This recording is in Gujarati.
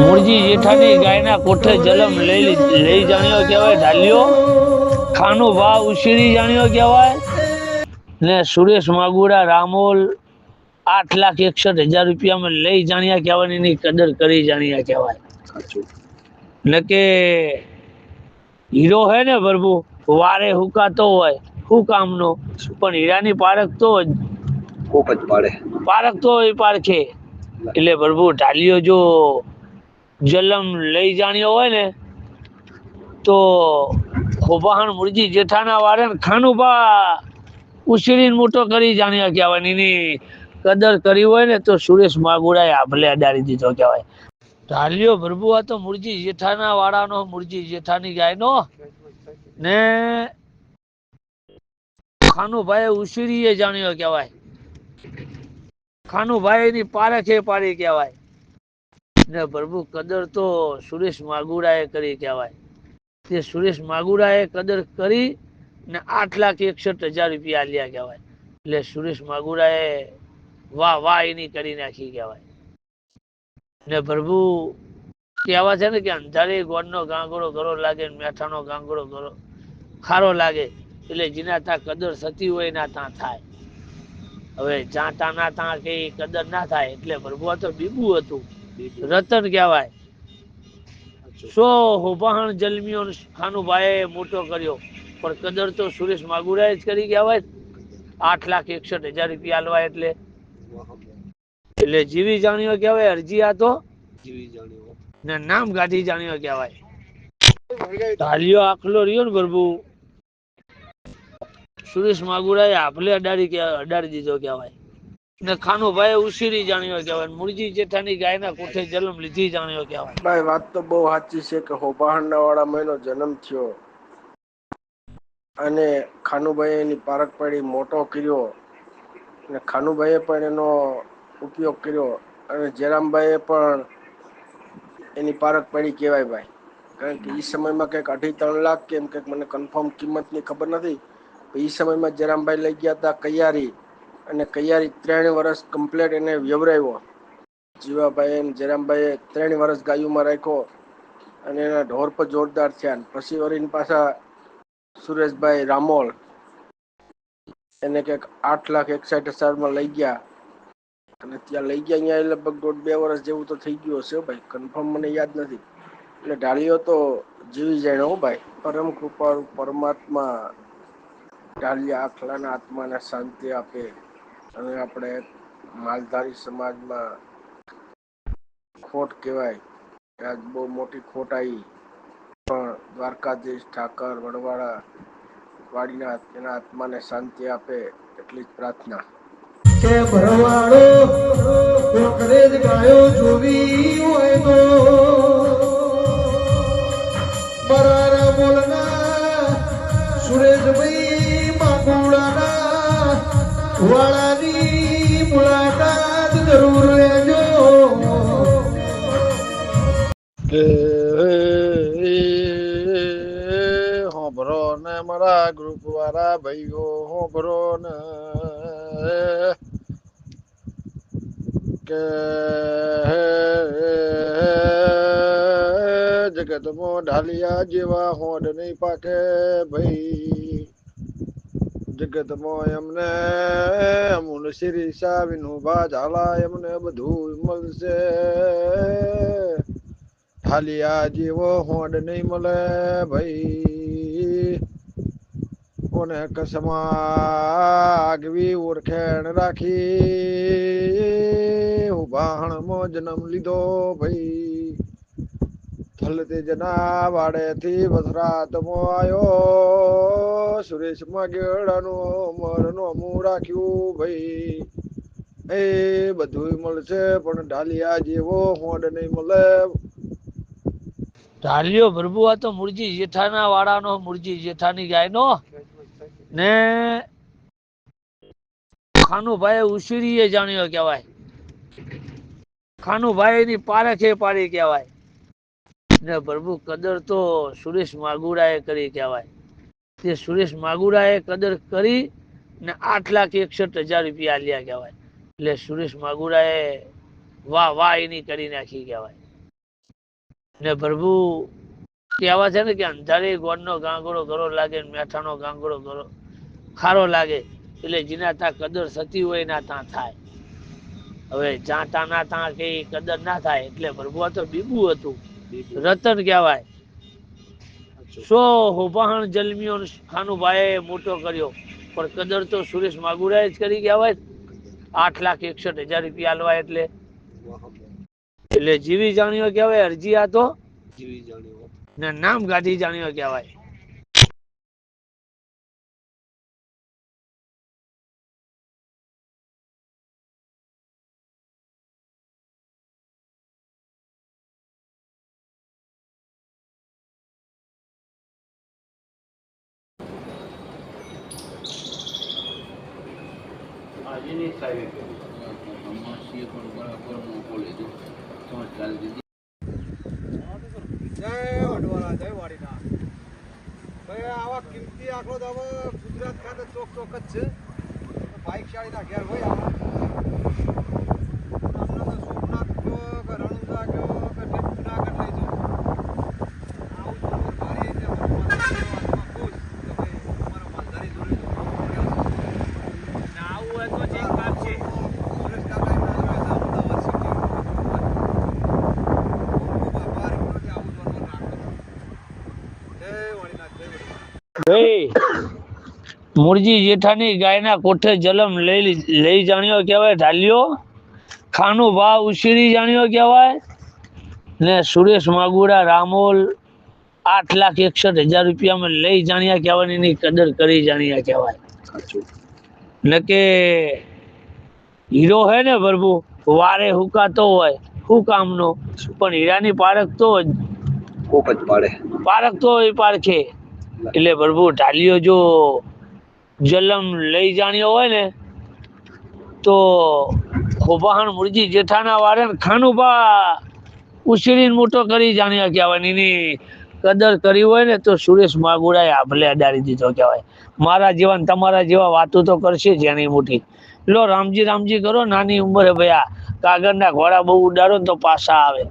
મૂળજી જેઠાની ગાયના કોઠે જલમ લઈ લઈ જાણ્યો કહેવાય ઢાલ્યો. ખાનું ભાવ ઉછીરી જાણ્યો કહેવાય. ને સુરેશ માગુડા રામોલ આઠ લાખ એકસઠ હજાર રૂપિયામાં લઈ જાણ્યા કહેવાય એની કદર કરી જાણ્યા કહેવાય. ને કે હીરો હે ને પ્રભુ વારે હુકાતો હોય હું કામનો? પણ હીરાની પારખ તો જ. પારખ તો એ પારખે. એટલે પ્રભુ ઢાલિયો જો જલમ લઈ જાણ્યો હોય ને, તો ખોબાહણ મુરજી જેઠાના વારે ખાનુભા ઉછીરીને મોટો કરી જાણ્યા કહેવાય એની કદર કરી હોય ને, તો સુરેશ માગુડાએ આભલે અડાડી દીધો કહેવાય. ઢાલિયો પ્રભુ, આ તો મુરજી જેઠાના વાળાનો, મુરજી જેઠાની ગાયનો ને ખાનુભાઈ ઉછીરીએ જાણ્યો કહેવાય. ખાનુભાઈ ની પારખે કહેવાય. ને પ્રભુ કદર તો સુરેશ માગુડાએ કરી કહેવાય. તે સુરેશ માગુડાએ કદર કરી ને આઠ લાખ એકસઠ હજાર રૂપિયા આલ્યા કહેવાય. એટલે સુરેશ માગુડાએ વાહ વાહ એની કરી નાખી કહેવાય. ને પ્રભુ કહેવા છે ને કે અંધારે ગોળનો ગાંગડો ગરો લાગે મેઠાનો ગાંગડો ગરો ખારો લાગે, એટલે જેના ત્યાં કદર થતી હોય ના ત્યાં થાય. હવે જ્યાં ત્યાં ના ત્યાં કઈ કદર ના થાય એટલે પ્રભુ તો બીબુ હતું. રતન કહેવાય. સો હોબાહણ જલમીઓ ખાનુભાઈએ મોટો કર્યો. પણ કદર તો સુરેશ માગુરાએ જ કરી કહેવાય આઠ લાખ એકસઠ હજાર રૂપિયા આલવા એટલે. એટલે જીવી જાણ્યો કહેવાય અરજી આ તો. જીવી જાણ્યો. ને નામ ગાંધી જાણ્યો કહેવાય. ઢાલિયો આખલો રહ્યો ને પ્રભુ. સુરેશ માગુરાએ આપલે અડાડી કે અડાડી દીધો કહેવાય. ને ખાનુભાઈ ઉશીરી જાણ્યો કહેવાય. મુરજી જેઠાની ગાયના કોઠે જન્મ લીધી જાણ્યો કહેવાય. ભાઈ, વાત તો બહુ સાચી છે કે હોબાહણના વાળા મહિનો જન્મ થયો. અને ખાનુભાઈ એની પારખ પાડી મોટો કર્યો. અને ખાનુભાઈએ પણ એનો ઉપયોગ કર્યો. અને જયરામભાઈએ પણ એની પારખ પાડી કહેવાય ભાઈ. કારણ કે એ સમયમાં કંઈક અઢી ત્રણ લાખ કેમ કંઈક મને કન્ફર્મ કિંમતની ખબર નથી. એ સમયમાં જરામભાઈ લઈ ગયા હતા કૈયારી અને કૈયારી ત્રણ વર્ષ કમ્પ્લેટ એને વ્યવરાવ્યો જીવાભાઈ અને જરામભાઈએ ત્રણ વર્ષ ગાયુમાં રાખ્યો અને એના ઢોર પર જોરદાર થયા પછી વરીને પાછા સુરેશભાઈ રામોલ એને કંઈક આઠ લાખ એકસાઠ હજારમાં લઈ ગયા. અને ત્યાં લઈ ગયા, અહીંયા લગભગ દોઢ બે વર્ષ જેવું તો થઈ ગયું હશે ભાઈ કન્ફર્મ મને યાદ નથી. એટલે ઢાળીઓ તો જીવી જાય હો ભાઈ, પરમ કૃપા પરમાત્મા ઢાલિયા આખલાના આત્માને શાંતિ આપે અને આપણે માલધારી સમાજમાં ખોટ કહેવાય આજ બહુ મોટી ખોટ આવી. પણ દ્વારકાધીશ ઠાકર વડવાળા વાડીના તેના આત્માને શાંતિ આપે એટલી જ પ્રાર્થના. કે ભરવાડો કોકરે જ ગાયો જોવી હોય તો. બરારા બોલના સુરેશભાઈ વાળાની મુલાકાત જરૂર લેજો. હોભરો ને મારા ગ્રુપ વાળા ભાઈઓ, હોભરો ને. કે જગતમાં ઢાલિયા જેવા હોડ નહીં પાકે ભાઈ. જગતમાં એમને અમૂલ શ્રી સા વિનુભા ઝાલા એમને બધું મળશે. ઢાલિયા જેવો હોડ નહીં મળે ભાઈ. કોને કસમાગવી ઓળખેણ રાખી? ઉભાણમાં જન્મ લીધો ભાઈ. થલતે જના વાડેથી વસરાતમાં આવ્યો સુરેશ માગેડાનું મરનો મું રાખ્યું ભાઈ. એ બધું મળશે પણ ઢાલિયા જેવો હોડ નહીં મળે. ઢાલિયો પ્રભુ, આ તો મુરજી જેઠાના વાળાનો મુરજી જેઠાની ગાયનો. ને ખાનુભાઈ ઉછીરીએ જાણ્યો કહેવાય. ખાનુભાઈ ની પારખે પાડી કહેવાય. ને પ્રભુ, કદર તો સુરેશ માગુડાએ કરી કહેવાય. તે સુરેશ માગુડાએ કદર કરી ને આઠ લાખ એકસઠ હજાર રૂપિયા આલ્યા કહેવાય. એટલે સુરેશ માગુડાએ વાહ વાહ એની કરી નાખી કહેવાય. ને પ્રભુ, કહેવા છે ને કે અંધારી ગોળનો ગાંગડો ગરો લાગે મેઠાનો ગાંગડો ગરો ખારો લાગે, એટલે જેના ત્યાં કદર થતી હોય એના ત્યાં થાય. હવે જ્યાં ત્યાં ના ત્યાં કે ઈ કદર ના થાય, એટલે પ્રભુ આ તો બીબું હતું. રતન કહેવાય. સો હોબાહણ જલમીઓ ખાનુભાઈએ મોટો કર્યો. પણ કદર તો સુરેશ માગુરાએ જ કરી કહેવાય. આઠ લાખ એકસઠ હજાર રૂપિયા આલવા એટલે. એટલે જીવી જાણ્યો કહેવાય અરજી આ તો. ને નામ ગાંધી જાણ્યો કહેવાય. વડવાળા જય વાડીના ભાઈ આવા કિંમતી આંકડો તો ગુજરાત ખાતે ચોક ચોક જ છે બાઇકશાળીના ઘેર હોય હમણાં તો સોમનાથ ગયો કે રણુજા ગયો કે જુનાગઢ લઈ જાઓ આવું તો ભારી રીતે ભગવાનના આત્મા ખુશ કે ભાઈ અમારો માલધારી જોડે તો આવું હોય તો જે કામ છે સુરેશ કાકા એમના જોડે છે અમદાવાદ સિટી ખૂબ ખૂબ આભાર એમનો કે આવું જોડવાનું રાખો જય વાણીનાથ જય વડવાળા ભાઈ મુરજી જેઠાની ગાયના કોઠે જલમ લઈ લઈ જાણ્યો કહેવાય ઢાલ્યો. ખાનું ભાવ ઉછીરી જાણ્યો કહેવાય. ને સુરેશ માગુડા રામોલ આઠ લાખ એકસઠ હજાર રૂપિયામાં લઈ જાણ્યા કહેવાની એની કદર કરી જાણ્યા કહેવાય. એટલે કે હીરો હે ને પ્રભુ વારે હુકાતો હોય શું કામનો? પણ હીરાની પારખ તો જ. પાડે. પારખ તો એ પારખે. એટલે પ્રભુ ઢાલ્યો જો જલમ લઈ જાણ્યો હોય ને, તો ખોબાહણ મુરજી જેઠાના વારે ખાનુભા ઉછીરીને મોટો કરી જાણ્યા કહેવાય એની કદર કરી હોય ને, તો સુરેશ માગુડાએ આભલે અડાડી દીધો કહેવાય મારા જેવા તમારા જેવા વાતો તો કરશે જ એની મોટી લો રામજી રામજી કરો, નાની ઉંમરે ભયા કાગળના ઘોડા બહુ ઉડાડો ને તો પાછા આવે.